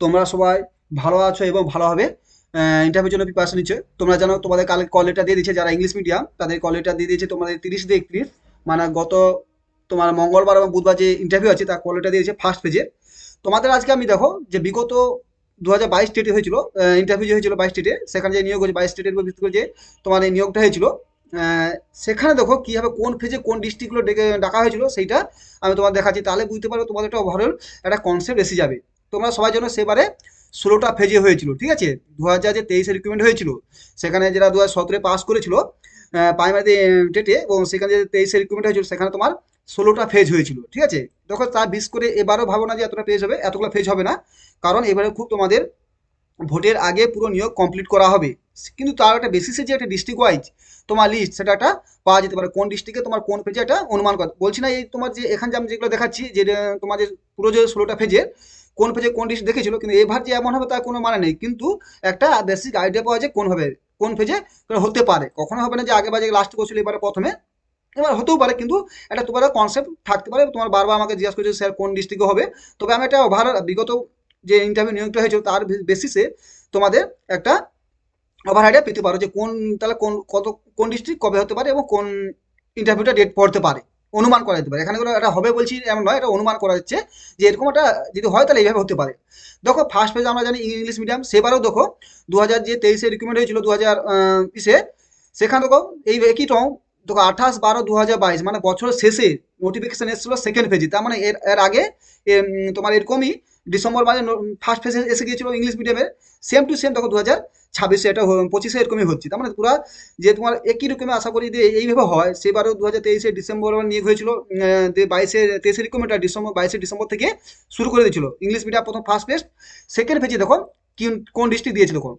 তোমরা সবাই ভালো আছো এবং ভালোভাবে ইন্টারভিউর জন্য প্রিপারেশন নিচ্ছে। তোমরা জানো, তোমাদের কাল কল লেটার দিয়ে দিয়েছে যারা ইংলিশ মিডিয়াম তাদের কল দিয়ে দিয়েছে তোমাদের তিরিশ দিয়ে একত্রিশ। মানে গত তোমার মঙ্গলবার এবং বুধবার যে ইন্টারভিউ আছে, তার কল দিয়েছে ফার্স্ট পেজে তোমাদের আজকে আমি দেখো যে বিগত দু হাজার বাইশ স্টেটে হয়েছিল ইন্টারভিউ যে হয়েছিল বাইশ স্টেটে সেখানে যে নিয়োগ হয়েছে, বাইশ স্টেটের উপর ভিত্তি করে যে তোমার এই নিয়োগটা হয়েছিল সেখানে দেখো কীভাবে কোন ফেজে কোন ডিস্ট্রিক্টগুলো ডেকে ডাকা হয়েছিল, সেইটা আমি তোমার দেখাচ্ছি। তাহলে বুঝতে পারো তোমাদের একটা ওভারঅল একটা কনসেপ্ট এসে যাবে। তোমরা সবাই জন্য সেবারে ষোলোটা ফেজে হয়েছিল, ঠিক আছে? দু হাজার যে তেইশে রিক্রুটমেন্ট হয়েছিল, সেখানে যারা দু হাজার সতেরো পাস করেছিল প্রাইমারি টেটে, এবং সেখানে যে তেইশে রিক্রুটমেন্ট হয়েছিল, সেখানে তোমার ষোলোটা ফেজ হয়েছিল, ঠিক আছে? দেখো তার বিশ করে এবারও ভাবো না যে এতটা ফেজ হবে, এতগুলো ফেজ হবে না, কারণ এবারে খুব তোমাদের ভোটের আগে পুরো নিয়োগ কমপ্লিট করা হবে। কিন্তু তার একটা বেসিসে যে একটা ডিস্ট্রিক্ট ওয়াইজ তোমার লিস্ট সেটা একটা পাওয়া যেতে পারে। কোন ডিস্ট্রিক্টে তোমার কোন পেজে একটা অনুমান করা বলছি না এই তোমার যে এখানে আমি যেগুলো দেখাচ্ছি, যে তোমার যে পুরো যে ষোলোটা পেজের কোন পেজে কোন ডিস্ট্রিক্ট দেখেছিল, কিন্তু এবার যে এমন হবে তার কোনো মানে নেই। কিন্তু একটা বেসিক আইডিয়া পাওয়া যায় কোন হবে কোন পেজে হতে পারে। কখনো হবে না যে আগে বাজে লাস্ট করছিল, এবারে প্রথমে। এবার হতেও পারে, কিন্তু একটা তোমার কনসেপ্ট থাকতে পারে। তোমার বারবার আমাকে জিজ্ঞাসা করছে, স্যার, কোন ডিস্ট্রিক্টে হবে? তবে আমি একটা ওভারঅল বিগত যে ইন্টারভিউ নিয়োগটা হয়েছিল, তার বেসিসে তোমাদের একটা ওভার আইডিয়া পেতে পারো যে কোন, তাহলে কোন, কত, কোন ডিস্ট্রিক্ট কবে হতে পারে এবং কোন ইন্টারভিউটা ডেট পড়তে পারে। অনুমান করা যেতে পারে। এখানে কোনো এটা হবে বলছি এমন নয়, এটা অনুমান করা যাচ্ছে যে এরকম একটা যদি হয় তাহলে এইভাবে হতে পারে। দেখো ফার্স্ট পেজ আমরা জানি ইংলিশ মিডিয়াম সেবারও দেখো দু হাজার যে তেইশে রিকমেন্ড হয়েছিল দু হাজার ইসে সেখানে দেখো, এই একই রকম দেখো আঠাশ বারো দু হাজার বাইশ মানে বছরের শেষে নোটিফিকেশন এসেছিল সেকেন্ড পেজে তার মানে এর এর আগে তোমার এরকমই ডিসেম্বর মাসে ফার্স্ট ফেজে এসে গিয়েছিল ইংলিশ মিডিয়ামের সেম টু সেম দেখো দু হাজার ছাব্বিশে এটা পঁচিশে এরকমই হচ্ছে। তার মানে পুরো যে তোমার একই রকমের আশা করি যে এইভাবে হয় সেবারও দু হাজার তেইশে ডিসেম্বর নিয়োগ হয়েছিল বাইশে, তেইশে রিকমেন্ট ডিসেম্বর, বাইশে ডিসেম্বর থেকে শুরু করে দিয়েছিল। ইংলিশ মিডিয়াম প্রথম ফার্স্ট পেজ সেকেন্ড পেজে দেখো, কোন ডিস্ট্রিক্ট দিয়েছিল কোন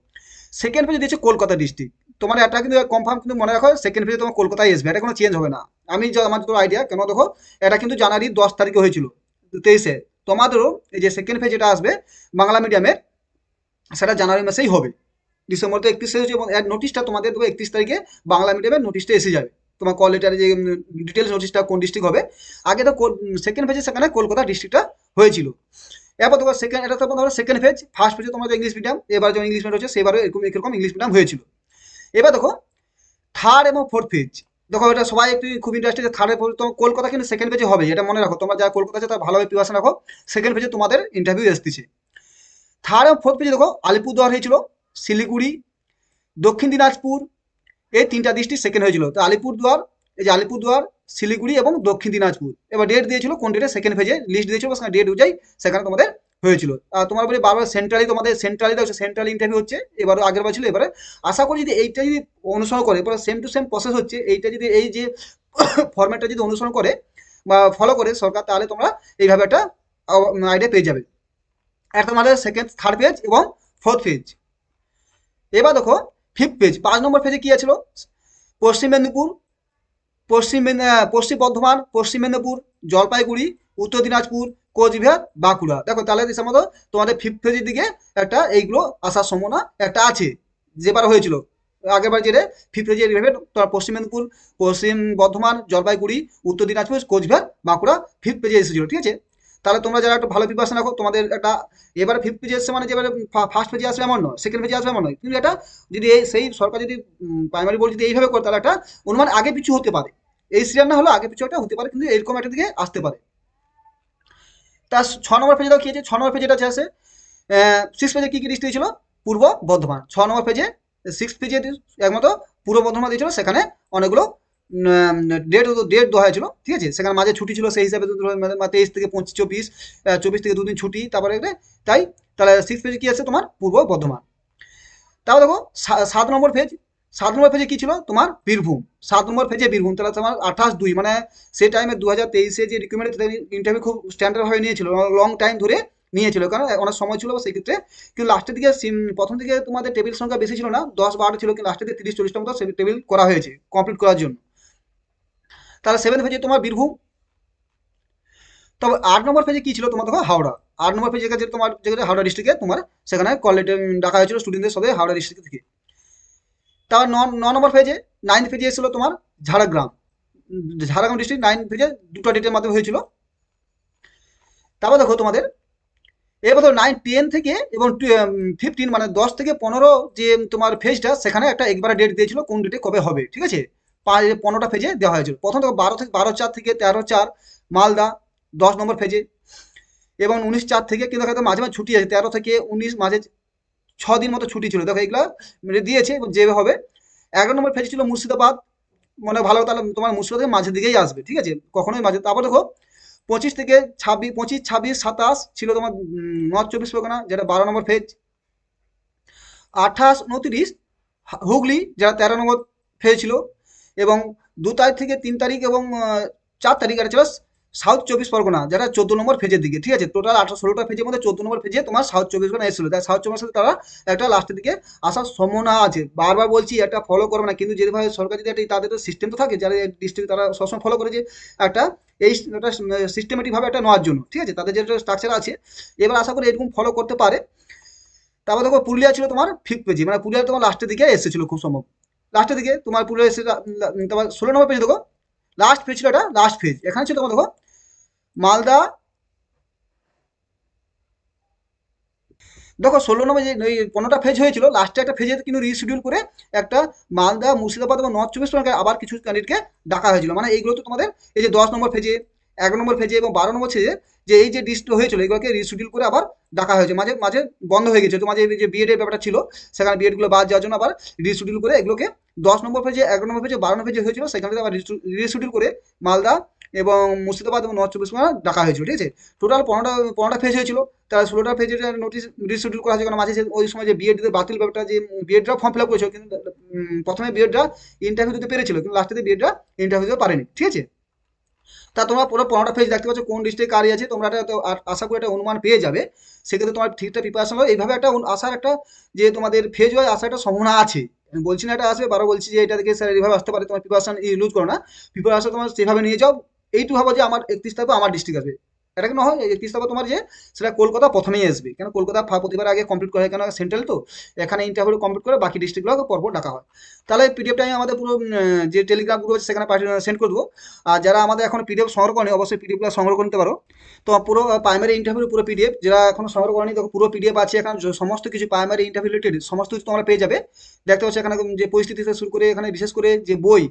সেকেন্ড পেজে দিয়েছে কলকাতা ডিস্ট্রিক্ট তোমার এটা কিন্তু কনফার্ম কিন্তু মনে রাখো সেকেন্ড পেজে তোমার কলকাতায় আসবে, এটা কোনো চেঞ্জ হবে না। আমি যা, আমার যত আইডিয়া কেন দেখো, এটা কিন্তু জানুয়ারির দশ তারিখে হয়েছিল, তেইশে। তোমাদেরও এই যে সেকেন্ড পেজ যেটা আসবে, বাংলা মিডিয়ামের সেটা জানুয়ারি মাসেই হবে। ডিসেম্বর তো একত্রিশে হচ্ছে এবং এর নোটিশটা তোমাদের দেবো একত্রিশ তারিখে বাংলা মিডিয়ামের নোটিশটা এসে যাবে। তোমার কল লেটারে যে ডিটেলস নোটিশটা কোন ডিস্ট্রিক্ট হবে, আগে তো সেকেন্ড পেজে সেখানে কলকাতা ডিস্ট্রিক্টটা হয়েছিল। এবার তোমার সেকেন্ড এটা তোমার সেকেন্ড পেজ ফার্স্ট পেজে তোমাদের ইংলিশ মিডিয়াম এবার যখন ইংলিশ মিডিয়াম হচ্ছে সেবারও এরকম এরকম ইংলিশ মিডিয়াম হয়েছিল। এবার দেখো থার্ড এবং ফোর্থ পেজ দেখো, এটা সবাই একটু খুব ইন্টারেস্টেড থার্ড তোমার কলকাতা কিন্তু সেকেন্ড পেজে হবে, এটা মনে রাখো। তোমরা যারা কলকাতা আছে, তারা ভালোভাবে প্রিপারেশন রাখো সেকেন্ড পেজে তোমাদের ইন্টারভিউ এসতেছে থার্ড এবং ফোর্থ পেজে দেখো, আলিপুরদুয়ার হয়েছিল, শিলিগুড়ি, দক্ষিণ দিনাজপুর, এই তিনটা ডিস্ট্রিক্ট সেকেন্ড হয়েছিল। তো আলিপুরদুয়ার, এই যে আলিপুরদুয়ার, শিলিগুড়ি এবং দক্ষিণ দিনাজপুর। এবার ডেট দিয়েছিল কোন ডেটে সেকেন্ড পেজে লিস্ট দিয়েছিল, সেখানে ডেট অনুযায়ী সেখানে তোমাদের হয়েছিল। তোমার বলি বারবার সেন্ট্রালি তোমাদের সেন্ট্রালি দেখছ সেন্ট্রাল ইন্টারভিউ হচ্ছে, এবারও আগের বার ছিল, এবারে আশা করি যদি এইটা যদি অনুসরণ করে এবার সেম টু সেম প্রসেস হচ্ছে, এইটা যদি এই যে ফরম্যাটটা যদি অনুসরণ করে বা ফলো করে সরকার, তাহলে তোমরা এইভাবে একটা আইডিয়া পেয়ে যাবে। একটা তোমাদের সেকেন্ড থার্ড পেজ এবং ফোর্থ পেজ এবার দেখো ফিফথ পেজ পাঁচ নম্বর পেজে কি আছিল পশ্চিম মেদিনীপুর, পশ্চিম পশ্চিম বর্ধমান, পশ্চিম মেদিনীপুর, জলপাইগুড়ি, উত্তর দিনাজপুর কোচবিহার বাঁকুড়া। দেখো তাহলে মতো তোমাদের ফিফথ পেজের দিকে একটা এইগুলো আসার সম্ভাবনা একটা আছে যেবার হয়েছিল। আগেরবার যেটা ফিফথ পেজে এইভাবে পশ্চিম মেদিনীপুর, পশ্চিম বর্ধমান, জলপাইগুড়ি, উত্তর দিনাজপুর, কোচবিহার, বাঁকুড়া ফিফথ পেজে এসেছিল, ঠিক আছে? তাহলে তোমরা যারা একটু ভালো প্রিপারেশন রাখো, তোমাদের একটা এবারে ফিফথ পেজে এসছে মানে যে এবারে ফার্স্ট পেজে আসবে এমন নয় সেকেন্ড পেজে আসবে এমন নয়। কিন্তু এটা যদি এই সেই সরকার যদি প্রাইমারি বোর্ড যদি এইভাবে করে, তাহলে একটা অনুমান আগে পিছু হতে পারে। এই সিরিয়াল না হলে আগে পিছু একটা হতে পারে, কিন্তু এরকম একটা দিকে আসতে পারে। তার ছ নম্বর পেজে দেখো কি আছে? ছ নম্বর পেজে এটা আছে সিক্স পেজে কি কি লিস্ট দিয়েছিল? পূর্ব বর্ধমান। ছ নম্বর পেজে সিক্স পেজে একমাত্র পূর্ব বর্ধমান দিয়েছিল, সেখানে অনেকগুলো ডেট ডেট দেওয়া হয়েছিল, ঠিক আছে? সেখানে মাঝে ছুটি ছিল, সেই হিসাবে তেইশ থেকে পঁচিশ, চব্বিশ চব্বিশ থেকে দুদিন ছুটি, তারপরে তাই, তাহলে সিক্স পেজে কি আছে তোমার? পূর্ব বর্ধমান। তারপর দেখো সাত নম্বর পেজ সাত নম্বর পেজে কি ছিল? তোমার বীরভূম। সাত নম্বর পেজে বীরভূম। তাহলে তোমার আঠাশ দুই মানে সেই টাইমে দু হাজার তেইশে যে রিক্রুটমেন্ট ইন্টারভিউ খুব স্ট্যান্ডার্ড ভাবে নিয়েছিল লং টাইম ধরে নিয়েছিল, কারণ অনেক সময় ছিল সেই ক্ষেত্রে। কিন্তু লাস্টের দিকে প্রথম দিকে তোমাদের টেবিল সংখ্যা বেশি ছিল না, দশ বারো ছিল, কিন্তু লাস্টের দিকে তিরিশ চল্লিশটা মতো টেবিল করা হয়েছে কমপ্লিট করার জন্য। তাহলে সেভেন পেজে তোমার বীরভূম। তবে আট নম্বর পেজে কি ছিল তোমার দেখো? হাওড়া। আট নম্বর পেজে কাছে তোমার, যেখানে হাওড়া ডিস্ট্রিক্টে তোমার সেখানে কলেজে ডাকা হয়েছিল স্টুডেন্টদের সবাই হাওড়া ডিস্ট্রিক্ট থেকে। তারপর ন নম্বর পেজে নাইন্থ পেজে এসেছিল তোমার ঝাড়গ্রাম। ঝাড়গ্রাম ডিস্ট্রিক্ট নাইন পেজে দুটো ডেটের মাধ্যমে হয়েছিল। তারপর দেখো তোমাদের এবার ধরো নাইন টেন থেকে এবং ফিফটিন মানে দশ থেকে পনেরো যে তোমার ফেজটা সেখানে একটা একবার ডেট দিয়েছিল কোন ডেটে কবে হবে, ঠিক আছে? পা- পনেরোটা ফেজে দেওয়া হয়েছিল। প্রথম দেখো বারো থেকে, বারো চার থেকে তেরো চার, মালদা, দশ নম্বর ফেজে এবং উনিশ চার থেকে কিন্তু মাঝে মাঝে ছুটি আছে, তেরো থেকে উনিশ মাঝে ছ দিন মতো ছুটি ছিল। দেখো এগুলো মানে দিয়েছে, যেভাবে হবে। এগারো নম্বর ফেজ ছিল মুর্শিদাবাদ। মানে ভালো তাহলে তোমার মুর্শিদাবাদ মাঝের দিকেই আসবে, ঠিক আছে? কখনোই মাঝে তারপর দেখো, পঁচিশ থেকে ছাব্বিশ পঁচিশ, ছাব্বিশ, সাতাশ ছিল তোমার নর্থ চব্বিশ পরগনা, যেটা বারো নম্বর ফেজ আঠাশ, উনত্রিশ হুগলি, যেটা তেরো নম্বর ফেজ ছিল। এবং দু তারিখ থেকে তিন তারিখ এবং চার তারিখ এটা ছিল সাউথ চব্বিশ পরগনা, যারা চোদ্দ নম্বর ফেজের দিকে, ঠিক আছে? টোটাল আঠারো ষোলোটা ফেজের মধ্যে চোদ্দ নম্বর ফেজে তোমার সাউথ চব্বিশ পরগনা এসেছিল। তাই সাউথ চব্বিশ তারা একটা লাস্টের দিকে আসার সম্ভাবনা আছে। বারবার বলছি, একটা ফলো করবে না। কিন্তু যেভাবে সরকার যদি একটা, তাদের তো সিস্টেম তো থাকে, যারা ডিস্ট্রিক্ট তারা সবসময় ফলো করে যে একটা, এই একটা সিস্টেমেটিকভাবে একটা নেওয়ার জন্য, ঠিক আছে? তাদের যেটা স্ট্রাকচার আছে, এবার আশা করি এরকম ফলো করতে পারে। তারপর দেখো, পুরুলিয়া ছিল তোমার ফিফথ পেজে মানে পুরুলিয়া তোমার লাস্টের দিকে এসেছিল খুব সম্ভব। লাস্টের দিকে তোমার পুরুলিয়া এসে তোমার ষোলো নম্বর পেজ দেখো লাস্ট পেজ ছিল এটা লাস্ট পেজ এখানে ছিল তোমার দেখো মালদা। দেখো, ষোলো নম্বর যে ওই পনেরোটা ফেজ হয়েছিল লাস্টে একটা ফেজে কিন্তু রিশিডিউল করে একটা মালদা, মুর্শিদাবাদ এবং নর্থ চব্বিশ পরগনাকে আবার কিছু ক্যান্ডিডেটকে ডাকা হয়েছিল। মানে এইগুলো তো তোমাদের, এই যে দশ নম্বর ফেজে এগারো নম্বর ফেজে এবং বারো নম্বর ফেজে যে এই যে লিস্ট হয়েছিল, এগুলোকে রিশিডিউল করে আবার ডাকা হয়েছে। মাঝে মাঝে বন্ধ হয়ে গেছে। তো মাঝে যে বিএডের ব্যাপারটা ছিল, সেখানে বিএডগুলো বাদ যাওয়ার জন্য আবার রিশিডিউল করে এগুলোকে দশ নম্বর ফেজে এগারো নম্বর পেজে বারো নম্বর পেজে হয়েছিল, সেখান থেকে আবার রিশিডিউল করে মালদা এবং মুর্শিদাবাদ এবং নর্থ চব্বিশ পরগনা ডাকা হয়েছিল, ঠিক আছে? টোটাল পনেরোটা পনেরোটা ফেজ হয়েছিল। তার ষোলোটা ফেজের নোটিশ রিশিডিউল করা হয়েছে কারণ মাঝে, ওই সময় যে বিএড বাতিল ব্যাপারটা, যে বিএডরা ফর্ম ফিল আপ করেছিল, কিন্তু প্রথমে বিএডরা ইন্টারভিউ দিতে পেরেছিল, কিন্তু লাস্টে বিএডরা ইন্টারভিউ দিতে পারেনি, ঠিক আছে? তা তোমরা পুরো পনেরোটা ফেজ দেখতে পাচ্ছ কোন ডিস্ট্রিক্টে কারি আছে, তোমরা একটা আশা করি একটা অনুমান পেয়ে যাবে। সেক্ষেত্রে তোমার ঠিকঠাক প্রিপারেশন হবে। এইভাবে একটা আসার একটা যে তোমাদের ফেজ হয় আসার একটা সম্ভাবনা আছে। আমি বলছি না এটা আসবে বারো বলছি যে এটা দেখে স্যার এইভাবে আসতে পারে, তোমার প্রিপারেশন ইউজ করো না। প্রিপারেশন তোমার সেভাবে নিয়ে যাও। এইটু ভাবো যে আমার একত্রিশ তারিখে আমার ডিস্ট্রিক্ট আসবে। এটা কি হয় একত্রিশ তারিখ তোমার যে, সেটা কলকাতা প্রথমেই আসবে। কেন? কলকাতা প্রতিবার আগে কমপ্লিট করা হয় কেন? সেন্ট্রাল তো। এখানে ইন্টারভিউ কমপ্লিট করে বাকি ডিস্ট্রিক্টগুলো পরপর ডাকা হয়। তাহলে পিডিএফটা আমি আমাদের পুরো যে টেলিগ্রাম গ্রুপ আছে, সেখানে পাঠিয়ে সেন্ড করে দেবো। আর যারা আমাদের এখন পিডিএফ সংগ্রহ করেনি, অবশ্যই পিডিএফগুলো সংগ্রহ করতে পারো। তো পুরো প্রাইমারি ইন্টারভিউ পুরো পিডিএফ যারা এখন সংগ্রহ করেনি, দেখো পুরো পিডিএফ আছে এখানে। সমস্ত কিছু প্রাইমারি ইন্টারভিউ রিলেটেড সমস্ত কিছু তোমরা পেয়ে যাবে। দেখতে পাচ্ছ এখানে যে পরিস্থিতি থেকে শুরু করে, এখানে বিশেষ করে যে বই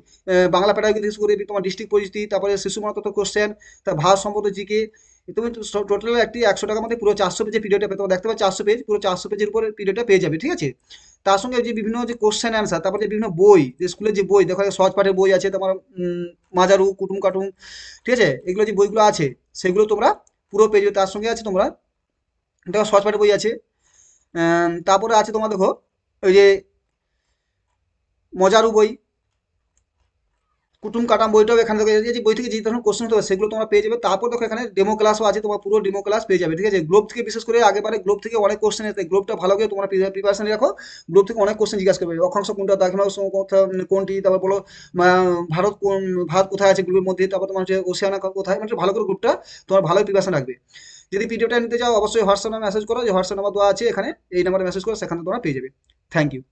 বাংলা প্যাডাগোজি থেকে শুরু করে তোমার ডিস্ট্রিক্ট পরিস্থিতি, তারপরে শিশু মনত কোশ্চেন তার ভারত সম্পদ জিকে তুমি টোটাল একটি একশো টাকার মধ্যে পুরো চারশো পেজের পিডিএফটা পেতে। দেখতে পাচ্ছ চারশো পেজ পুরো চারশো পেজের উপরে পিডিএফটা পেয়ে যাবে, ঠিক আছে তার সঙ্গে যে বিভিন্ন যে কোশ্চেন অ্যান্সার তারপরে যে বিভিন্ন বই, যে স্কুলের যে বই, দেখো সহজ পাঠের বই আছে, তোমার মাজারু, কুটুম কাটুম, ঠিক আছে এগুলো যে বইগুলো আছে, সেগুলো তোমরা পুরো পেয়ে যাবে তার সঙ্গে আছে তোমরা, দেখো সহজ পাঠের বই আছে তারপরে আছে তোমার দেখো, ওই যে মজারু বই কুটুম কাটাম বইটাও এখানে দেখো যে বই থেকে যে ধরনের কোশ্চেন হতে সেগুলো তোমরা পেয়ে যাবে। তারপর দেখো এখানে ডেমো ক্লাসও আছে, তোমার পুরো ডেমো ক্লাস পেয়ে যাবে, ঠিক আছে? গ্লোব থেকে বিশেষ করে আগেবারে গ্লোব থেকে অনেক কোশ্চেন এসে গ্লোবটা ভালো করে তোমরা প্রিপারেশন রাখো। গ্লোব থেকে অনেক কোশ্চেন জিজ্ঞাসা করবে। অক্ষাংশ কোনটা দাক্ষিণাংশ কোনটি তারপর বলো ভারত কোন, ভারত কোথায় আছে গ্রুপের মধ্যে, তারপর তোমার হচ্ছে ওশিয়ানা কোথায় মানে ভালো করে গ্রুপটা তোমার ভালো প্রিপারেশন রাখবে। যদি পিডিএফটা নিতে চাও, অবশ্যই হোয়াটসঅ্যাপে মেসেজ করো, যে হোয়াটসঅ্যাপ নাম্বার দেওয়া আছে এখানে, এই নাম্বারে মেসেজ করো, সেখানে তোমরা পেয়ে যাবে। Thank you